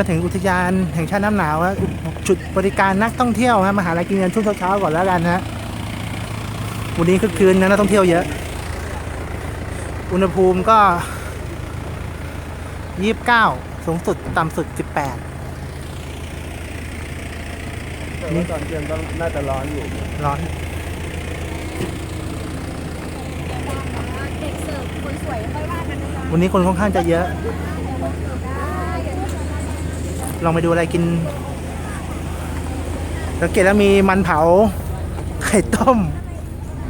มาถึงอุทยานแห่งชาติน้ำหนาวแล้วจุดบริการนักท่องเที่ยวฮะมาหาอะไรกินกันช่วงเช้าๆก่อนแล้วกันนะฮะวันนี้คือคืนนะนักท่องเที่ยวเยอะ อุณหภูมิก็ยี่สิบเก้าสูงสุดต่ำสุดสิบแปดนี่ตอนเย็นต้องน่าจะร้อนอยู่ ร้อนเด็กเสิร์ฟคนสวยค่อยว่ากันนะจ๊ะวันนี้คนค่อนข้างจะเยอะ ลองไปดูอะไรกินสังเกตแล้วมีมันเผา ไข่ต้ม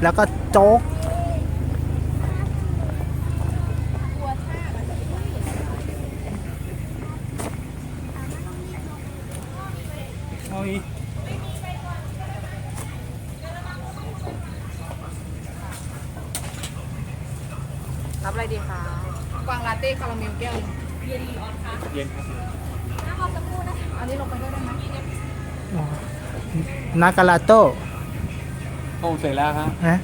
แล้วก็โจ๊ก เอาอีก รับอะไรดีคะ กวางลาเต้คาราเมลแก้วหนึ่ง เย็นครับ อันนี้ลงไปด้วยได้ไหม นากาลาโต้โอ้เสร็จแล้วครับนะ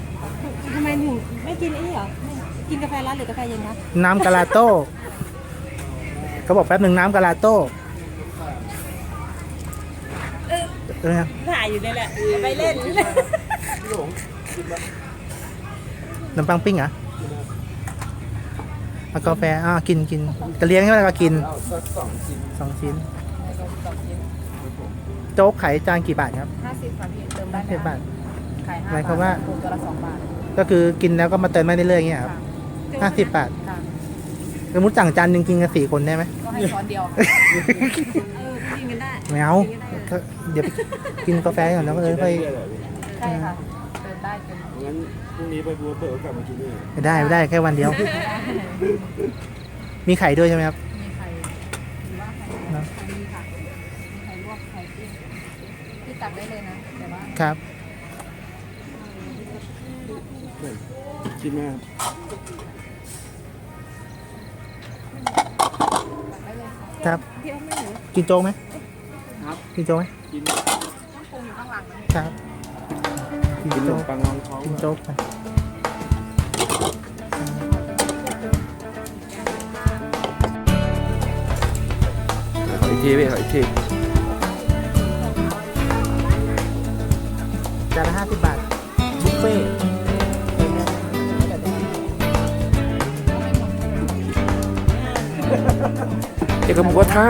ทำไมถึงไม่กินไอ้นี่เหรอไม่กินกาแฟร้อนหรือกาแฟเย็นคะน้ำกาลาโต้เขาบอกแป๊บหนึ่งน้ำกาลาโต้เออถ่ายอยู่นี่แหละไปเล่นขนมปังปิ้งเหรอเอากาแฟอ่ากินกินจะเลี้ยงใช่ไหมก็กินเอาสักสองชิ้นสองชิ้น โจ๊กขายจานกี่บาทครับห้าสิบค่ะพี่เติมได้สิบบาท ขายหห้ามายความว่า ถูกตัวละสองบาทก็คือกินแล้วก็มาเติมได้เรื่อยๆอย่างเงี้ยครับค่ะห้าสิบบาทค่ะสมมติสั่งจานหนึ่งกินกันสี่คนได้ไหมก็ให้ช้อนเดียวค่ะเออกินกันได้ไม่เอาก็เดี๋ยวไปกินกาแฟก่อนแล้วก็เออค่อยเรื่อยๆเลยใช่ค่ะเติมได้เติมงั้นพรุ่งนี้ไปบัวเปิดก็กลับมากินนี่ไม่ได้ไม่ได้แค่วันเดียว มีไข่ด้วยใช่ไหมครับ มีไข่หรือว่าไข่นะไข่ดีค่ะมีไข่ลวกไข่ปิ้งพี่ ตักได้เลยนะแต่ว่าครับ คิดไหมครับตักได้เลยค่ะครับ พี่เอาไม่หนูกินโจ๊กไหมครับ กินโจ๊กไหมกินต้องปรุงอยู่ข้างหลังนะครับกินกินขนโจ๊มกปังรองท้องกินโจ๊กไปขออีกทีพี่ขออีกที จานละห้าสิบบาทบุฟเฟ่ต์เอกหมูกระทะ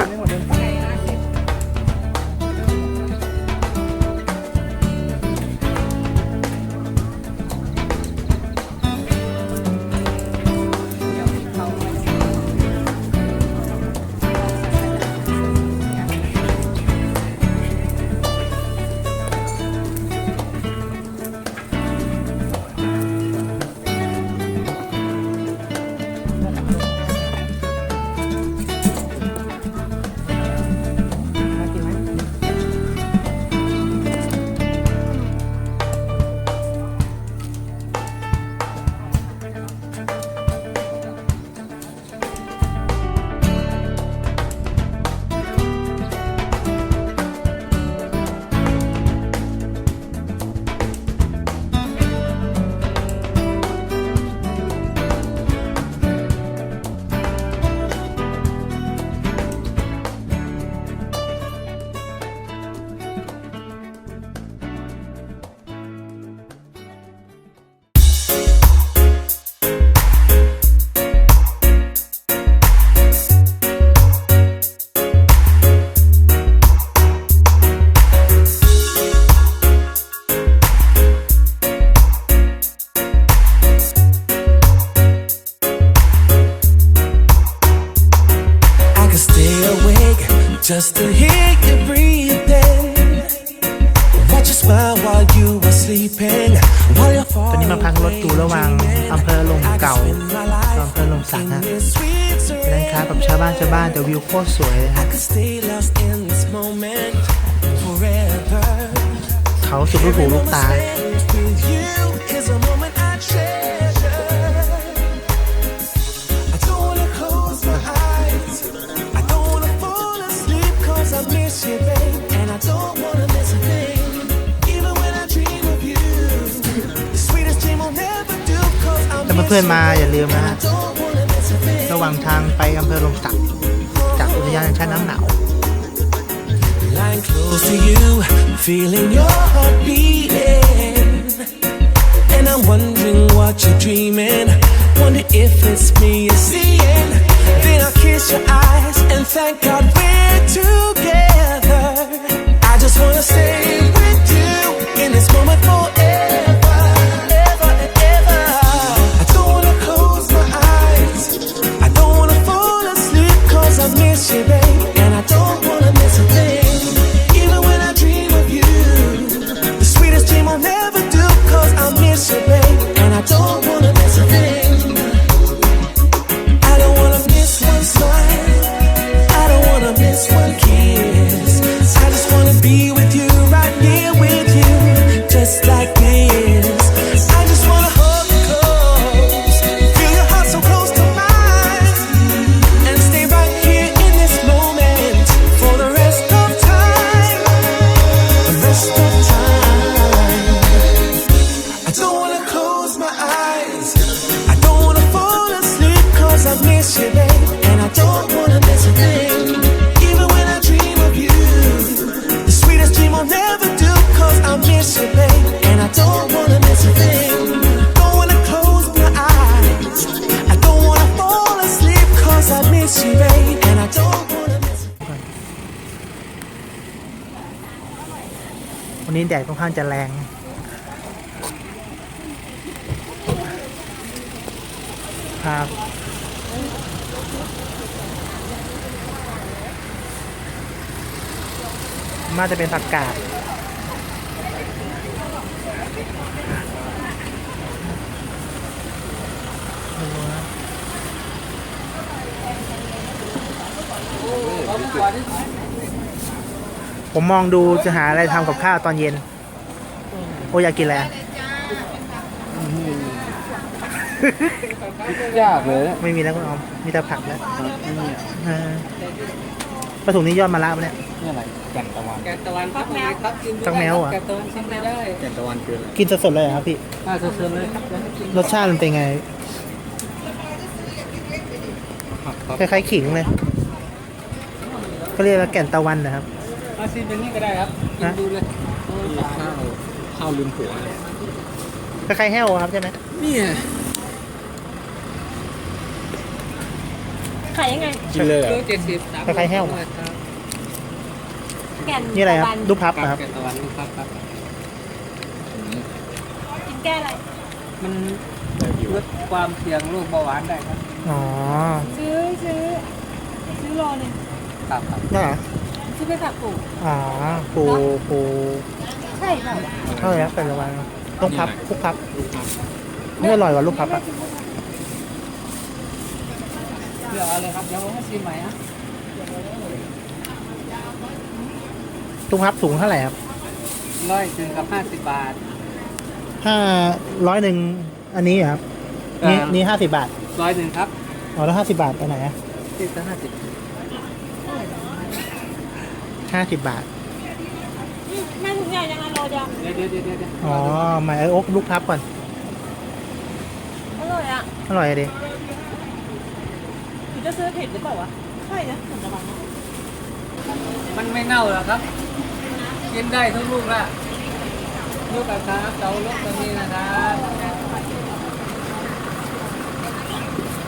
ค้าแบบชาวบ้านชาวบ้านแต่วิวโคตรสวยเลย I ฮะ could stay lost in this moment forever. เขาสุดลูกหูลูกตา Spent with you is a moment I treasure. I don't wanna close my eyes. I don't wanna fall asleep 'cause I miss you, babe. And I don't wanna miss a thing. Even when I dream of you, the sweetest dream will never do 'cause I ถ้า miss เพื่อนๆมาอย่าลืมนะ you. ฮะ Don't wanna miss a thing. ระหว่างทางไปอำเภอลมสักจากอุทยานแห่งชาติน้ำหนาว lying close to you, feeling your heart beating. And I'm wondering what you're dreaming. Wonder if it's me you're seeing. Then I'll kiss your eyes and thank God we're together. I just wanna stay with you in this moment นี้แดดค่อนข้างจะแรงครับมาจะเป็นผักกาด ผมมองดูจะหาอะไรทำกับข้าวตอนเย็น โออยากกินอะไรอะยากเลยนะไม่มีแล้วคุณออมมีแต่ผักแล้วไม่มีอะเออปลาถุงนี้ยอดมะระปะเนี่ย นี่อะไรแก่นตะวันแกงตะวันครับแมวครับกินดูฟักแมวเหรอ แกงตะวันชิมไม่ได้แก่นตะวันคืออะไรกินสดๆเลยเหรอครับพี่อ่าเชิญๆเลยครับแล้วให้กินรสชาติมันเป็นไงผักครับคล้ายๆขิงเลยเขาเรียกว่าแก่นตะวันนะครับ มาชิมเป็นนี่ก็ได้ครับกินฮะดูเลยโอ้ยข้าวข้าวลืมผัวคล้ายๆแห้วครับใช่ไหมนี่ไงขายยังไงกินเลยเหรอโลเจ็ดสิบสามคล้ายๆแห้วครับแก่นนี่อะไรครับตะวันลูกพับคเหรอรัครับบแกงตะวันลูกครับครับกินแก้อะไรมันลดความเสี่ยงโรคเบาหวานได้ครับอ๋อซื้อซื้อซื้อโลหนึงครับครับนี่เหรอ ซื้อไปฝากปู่อ๋อปูปูใช่เปล่าเท่าไหร่ครับแต่ละวันลูกพับลูกพับนี่อร่อยกว่าลูกพับอะเดี๋ยวเอาเลยครับเดี๋ยวผมให้ชิมใหม่นะลูกพับถุงเท่าไหร่ครับร้อยถึงกับห้าสิบบาทห้าร้อยหนึ่งอันนี้เหรอครับนี่เอ่อนี่ห้าสิบบาทร้อยหนึ่งครับอ๋อแล้วห้าสิบบาทตัวไหนอะที่จะห้าสิบ ห้าสิบบาทอืมแม่ถุงใหญ่ยังไงโลเดียวเดี๋ยวเดี๋ยวเดี๋ยวเดี๋ยวอ๋อหมายเออโอ๊กลูกพับก่อน อร่อยอะอร่อยอะดิหนูจะซื้อเผ็ดหรือเปล่าวะใช่นะผมจะบังมันไม่เน่าหรอกครับ กินได้ทุกลูกละลูกกระทะเตาลูกตรงนี้นะครับ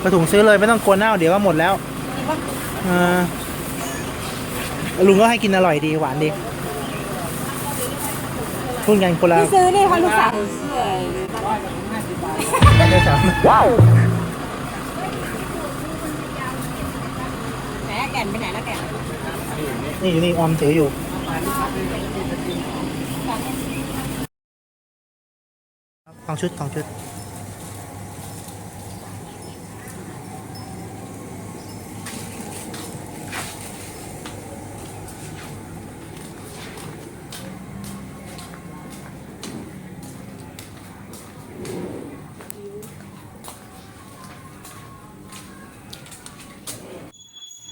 กระถุงซื้อเลยไม่ต้องกลัวเน่าเดี๋ยวก็หมดแล้วเออ ลุงก็ให้กินอร่อยดีหวานดีพูดกันคนละพี่ซื้อนี่เพราะลูกสาวไม่ได้สามว้าวไหนอะแก่นไปไหนแล้วแก่นนี่อยู่นี่ออมถืออยู่สองชุดสองชุด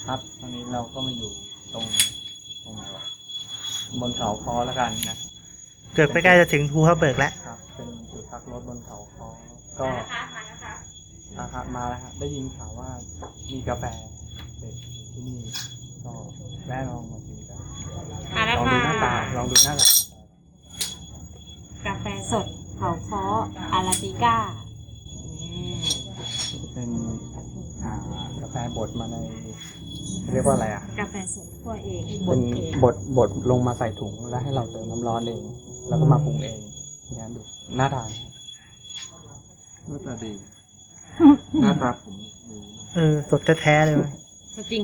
ครับตอนนี้ เราก็มาอยู่ตรงตรงไหนวะบนเขาคอแล้วกันนะเกือบใกล้ๆจะถึงภูทับเบิกแล้ว ครับ เป็นจุดพักรถบนเขาคอก็อาหารมาแล้วครับได้ยินข่าวว่ามีกาแฟเด็ดอยู่ที่นี่ก็แวะลองมาชิมกันมาแล้วลองดูหน้าตาค่ะลองดูหน้าตา กาแฟสดเขาเคาะอาราบิก้านี่เป็นอ่ากาแฟบดมาใน เรียกว่าอะไรอะ กาแฟสดคั่วเองบเป็ดนเองบดบดลงมาใส่ถุงแล้วให้เราเติมน้ำร้อนเอง แล้วก็มาปรุงเองเนี่ยดูหน้าทานหน้าตาดี หน้าตาผมดีเออสดแท้ๆเลยว่ะสดจริง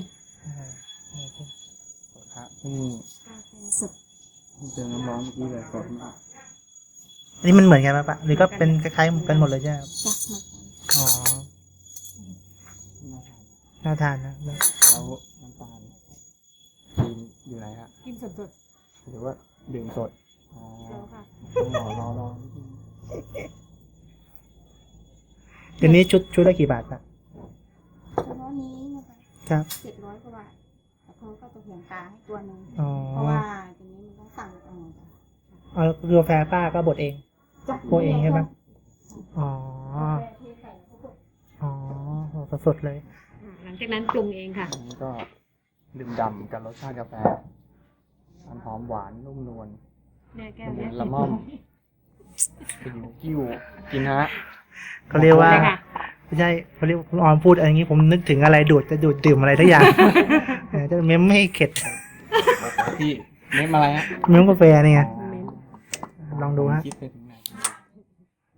ครับนี่กาแฟสดเติมน้ำร้อนเมื่อกี้เลยสดมากอันนี้มันเหมือนกันไหมปะหรือก็เป็นคล้ายๆกันหมดเลยใช่ไหมครับจักมาอ๋อน่าทานน่าทานนะแล้วน้ำตาลกิ นอยู่ไหนฮะกินสดสดหรือว่าดื่มสดอ๋อๆแล้วค่ะต้องรอรอรอเดี๋ยวนี้ชุดชุดละกี่บาทปะเฉพาะนี้นะคะครับเจ็ดร้อยกว่าบาทแต่เขาก็จะเหียงกาให้ตัวหนึ่งอ๋อเพราะว่าตัวนี้มันต้องสั่งเองจ้ะเอาแล้วกาแฟป้าก็บดเอง จ้ะคั่วเองใช่ปะอ๋อกาแฟเทใส่แล้วก็บดอ๋อสดๆเลย อ่าหลังจากนั้นปรุงเองค่ะอันนี้ก็ ดื่มดำกับรสชาติกาแฟมันหอมหวานนุ่มนวลแม่แก้ละวมุเนี่นยละม่อมกินกิ้วกินฮะเขาเรียกว่าเลยค่ะไม่ใช่เขาเรียกคุณออมพูดอะไรอย่างนี้ผมนึกถึงอะไรดูดจะดูดดื่มอะไรทุกอย่างเออจะเม้มไม่ให้เข็ดพี่เม็ดอะไรฮะเม้มกาแฟนี่ไงอ๋อลองดูฮะคิดไปถึงไหน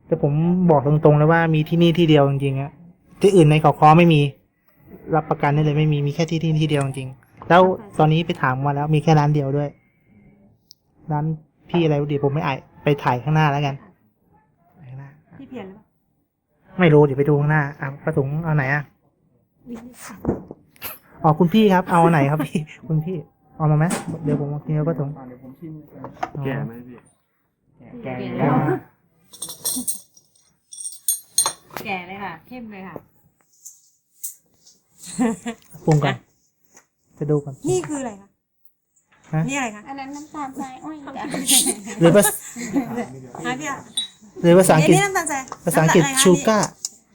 แต่ผมบอกตรงๆเลยว่ามีที่นี่ที่เดียวจริงๆอะที่อื่นในเขาคอไม่มี รับประกันได้เลยไม่มีมีแค่ที่ที่ที่เดียวจริงๆ แล้วตอนนี้ไปถามมาแล้วมีแค่ร้านเดียวด้วย ร้านพี่อะไรเดี๋ยวผมไม่อ่ายไปถ่ายข้างหน้าแล้วกันถ่ายข้างหน้าพี่เพียรหรือเปล่าไม่รู้เดี๋ยวไปดูข้างหน้าอะประสงค์เอาไหนอะวินิจฉัยอ๋อคุณพี่ครับ เอาอันไหนครับพี่ คุณพี่เอามาไหมเดี๋ยวผมมากินกับประสงค์อ่าเดี๋ยวผมชิมเลยอ๋อแก่ไหมพี่แก่แก่แก่แล้อ่าวแก่เลยค่ะเข้มเลยค่ะปรุงก่อน จะดูก่อนนี่คืออะไรคะฮะนี่อะไรคะอันนั้นน้ำตาลทรายอ้อยจ้ะหรือภาษฮะพี่อะหรือภาษาอังกฤษ นี่น้ำตาลทรายภาษาอังกฤษน้ำตลอะไรคะชูก้า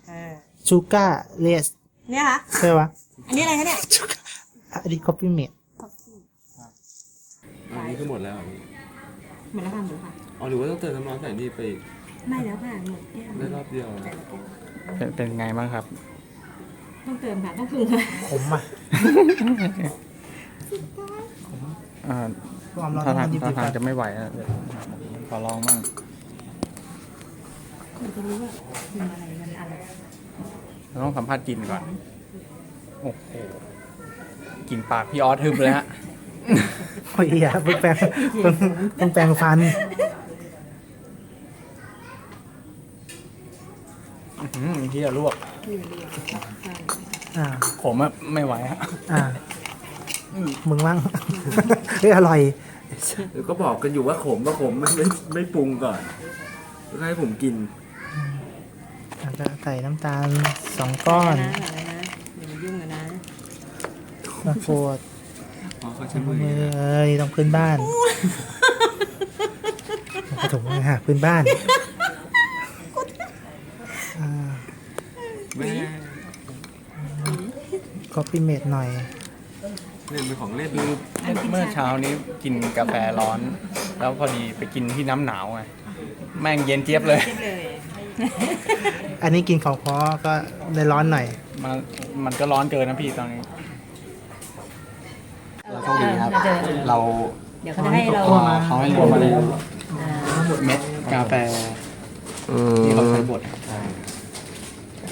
เออชูก้าเลสเนี่ยค่ะใช่ปะอันนี้อะไรคะเนี่ยอันนี้คอฟฟี่เมดอันนี้คือหมดแล้วเหรอพี่หมดแล้วค่ะหมดแล้วค่ะอ๋อหรือว่าต้องเติมน้ำร้อนใส่นี่ไปไม่แล้วค่ะหมดแก้วได้รอบเดียวแต่ละแก้วเป็นเป็นไงบ้างครับ ต้องเติมค่ะต้องปรุงค่ะผมอะอ่าความร้อนถ้าทางดิบถ้าๆทางคจะรับไม่ไหวอะเดี๋ยวขอลองบ้างมันจะรู้ว่ามันอะไรมันอะไรเราต้องสัมภาษณ์กลินก่อน โอ้โหกลินปากพี่ออสทึบเลยฮะโอ้ยอย่าเพิ่งแปลงเพิ่งเพิ่งแปลงฟันอื้อหือเฮียลวก อ่าผมอะไม่ไหวฮะอ่ามึงบ้างเฮ้ยอร่อย เดี๋ยวก็บอกกันอยู่ว่าขมก็ขมไม่ไม่ไม่ปรุงก่อนแล้วให้ผมกิน อาจจะใส่น้ำตาลสองก้อนนะอะไรนะอย่ามายุ่งกันนะมะกรูดอ๋อเขาใช้มือมือเอ้ยต้องพื้นบ้านกระถุงนะฮะพื้นบ้านอ่า แม่คอฟฟี่เมดหน่อยเล่นเป็นของเล่นคือเมื่อเช้านี้กินกาแฟร้อน แล้วพอดีไปกินที่น้ำหนาวไงแม่งเย็นเจี๊ยบเลยคิดเลยอันนี้กินของพอก็เลยร้อนหน่อย มันมันก็ร้อนเกินนะพี่ตอนนี้เราโชคดีครับ เราเดี๋ยวเขาจะให้เราคั่วมาเขาให้รวมมาเลยเม็ดกาแฟที่เขาใช้บด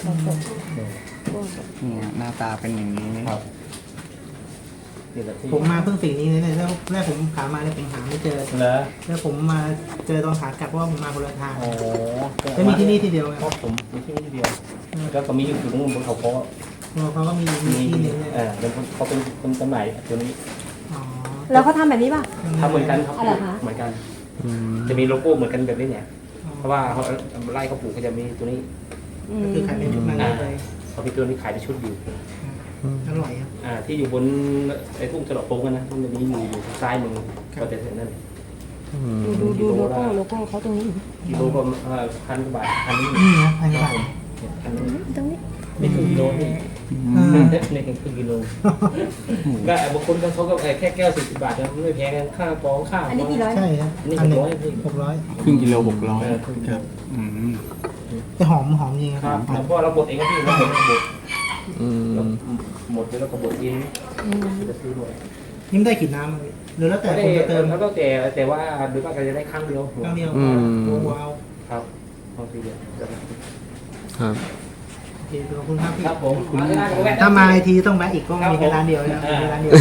นี่ฮะหน้าตาเป็นอย่างนี้ผมมาเพิ่งสีนี้เลยเนี่ยแล้วแรกผมขามาเนี่ยผมหาไม่เจอเหรอแล้วผมมาเจอตอนขากลับเพราะว่าผมมาคนละทางโอ้โหแล้วมีที่นี่ที่เดียวไงเพราะผมมีที่นี่ที่เดียวแล้วก็มีอยู่ตรงนู้นบนเขาเพราะเขาก็มีมีที่หนึงเนี่ยเออเป็นคนเขาเป็นคนจำหน่ายตัวนี้อ๋อแล้วเขาทำแบบนี้ป่ะทำเหมือนกันครับอ๋อเหรอคะเหมือนกันอืมจะมีโลโก้เหมือนกันแบบนี้เนี่ยเพราะว่าเขาไล่เขาปลูกเขาจะมีตัวนี้ ก็คือขายเป็นชุดมาเลยเขามีตัวนี้ขายในชุดอยู่อร่อยครับอ่าที่อยู่บนไอ้ทุ่งตลอดโป้งกันนะมันจะมีอยู่อยู่ทางซ้ายมือก็จะเห็นนั่นอืมดูดูดูโลโก้โลโก้เขาตรงนี้กิโลก็เอ่อพันกว่าบาทพันนี้นี่นะพันกว่าบาทพันนี้ตรงนี้ไม่ถึงกิโลนี่อืมในครึ่งกิโลก็บางคนก็เขาก็แค่แก้วสิบบาทนะไม่แพงกันค่ากระป๋องข้าวอันนี้กี่ร้อยใช่ครับอันนี้อันหนึ่งหกร้อยพี่หกร้อยครึ่งกิโลหกร้อยเออครึ่งกิโลอืม แต่หอมหอมจริงคครัรับบแล้วก็เราบดเองก็พี่เราบดบดอืเรามหมดแล้วเราก็บดเองจะซื้อด้วยยิ่งได้กี่น้ำเลยหรือแล้วแต่แต่คนจะเติมแล้วก็แต่แต่ว่าโดยมากก็จะได้ครั้งเดียวครั้งเดียวอืมว้าวครับเอาทีเดียวครับโอเคขอบคุณครับพี่ครับผมมาที่ร้านก็แวะถ้ามาไอทีต้องแวะอีกก็ครับมีแค่ผมร้านเดียวนะอ่ามีมีร้านเดียว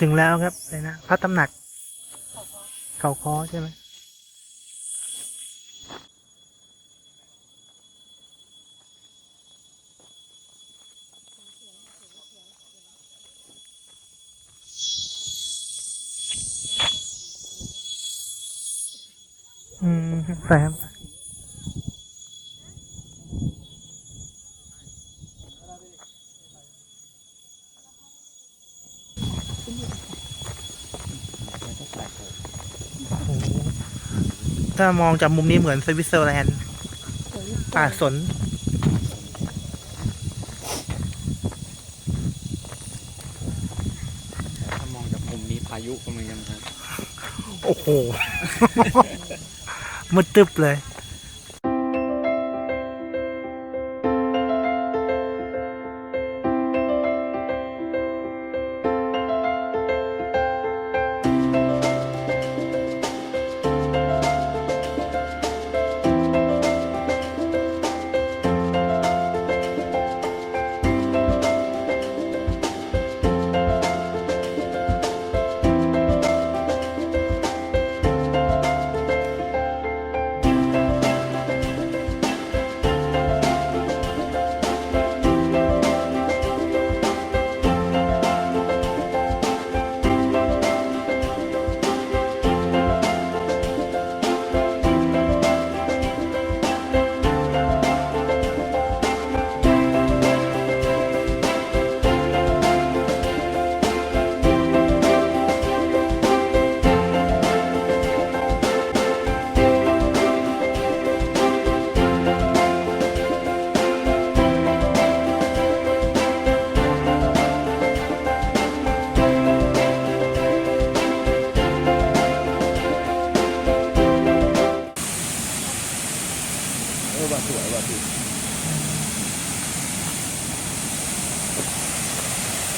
ถึงแล้วครับเลยนะพระตำหนัก เขาคอใช่ไหมอืมใช่รับโอ้โห ถ้ามองจากมุมนี้เหมือนสวิตเซอร์แลนด์ป่าสน ถ้ามองจากมุมนี้พายุกำลังจะมา โอ้โห มืดตึบเลย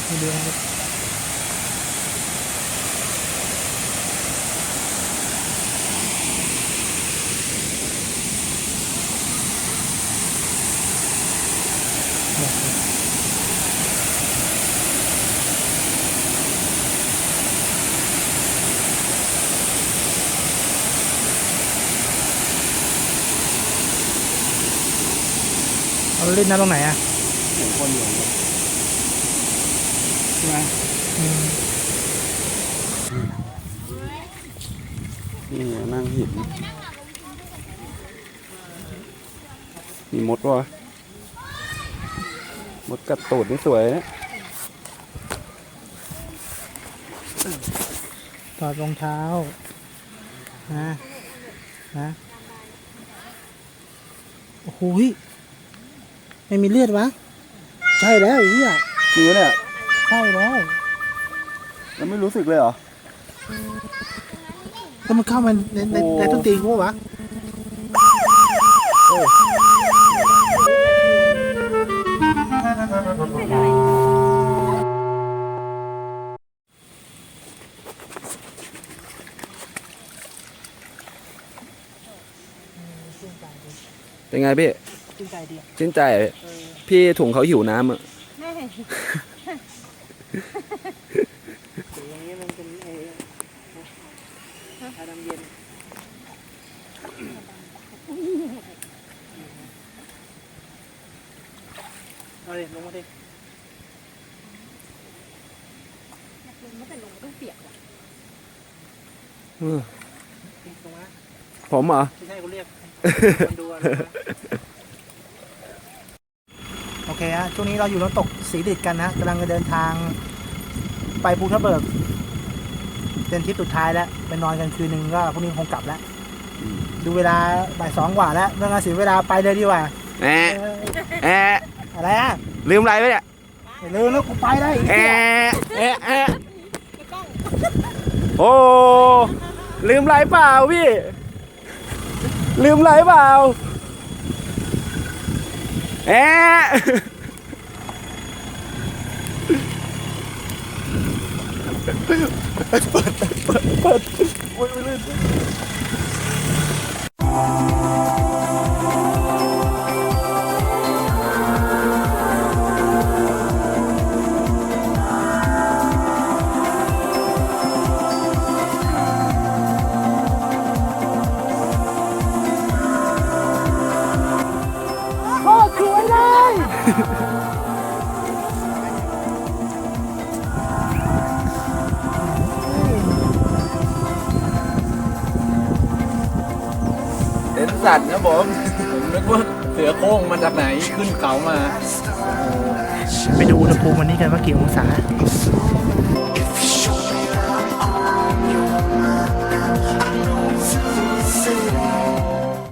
ไม่ เดือนครับเอาเล่นน้ำตรงไหนอะเห็นคนอยู่ใช่ไหมอืมนี่นั่งหินมีมดวะมดกัดตูดนี่สวยนะถอดรองเท้า นะ นะ โอ้โหย ไม่มีเลือดวะ ใช่แล้วไอ้เหี้ยจริงปะเนี่ยใช่แล้วแล้วไม่รู้สึกเลยเหรอ แล้วมันเข้ามาในในในต้นตีนกูปะวะโอ้เป็นไงพี่ ชื่นใจดีชื่นใจเหรอพี่ถุงเขาหิวน้ำอะแม่อย่างนี้มันเป็นไอ้ชาดำเย็นเอาดิลงมาดิลงไม่เป็นลงต้องเปียกว่ะลงมาผมเหรอไม่ใช่กูเรียกคนดูอะลงมาโอเคฮะ ช่วงนี้เราอยู่น้ำตกสีดิดกันนะกำลังจะเดินทางไปภูทับเบิกเป็นทริปสุดท้ายแล้วไปนอนกันคืนนึงก็พรุ่งนี้คงกลับแล้ว ดูเวลาบ่ายสองกว่าแล้วเมื่องานเสียเวลาไปเลยดีกว่าแอะแอะอะไรอะลืมอะไรไหมเนี่ยอย่าลืมนะกูไปได้อีกแอะแอะแอะโอ้ลืมอะไรเปล่าพี่ ลืมอะไรเปล่าแอะ เปิดเปิดเปิดเปิดเปิด ขึ้นเขามา ไปดูอุณหภูมิวันนี้กันว่ากี่องศา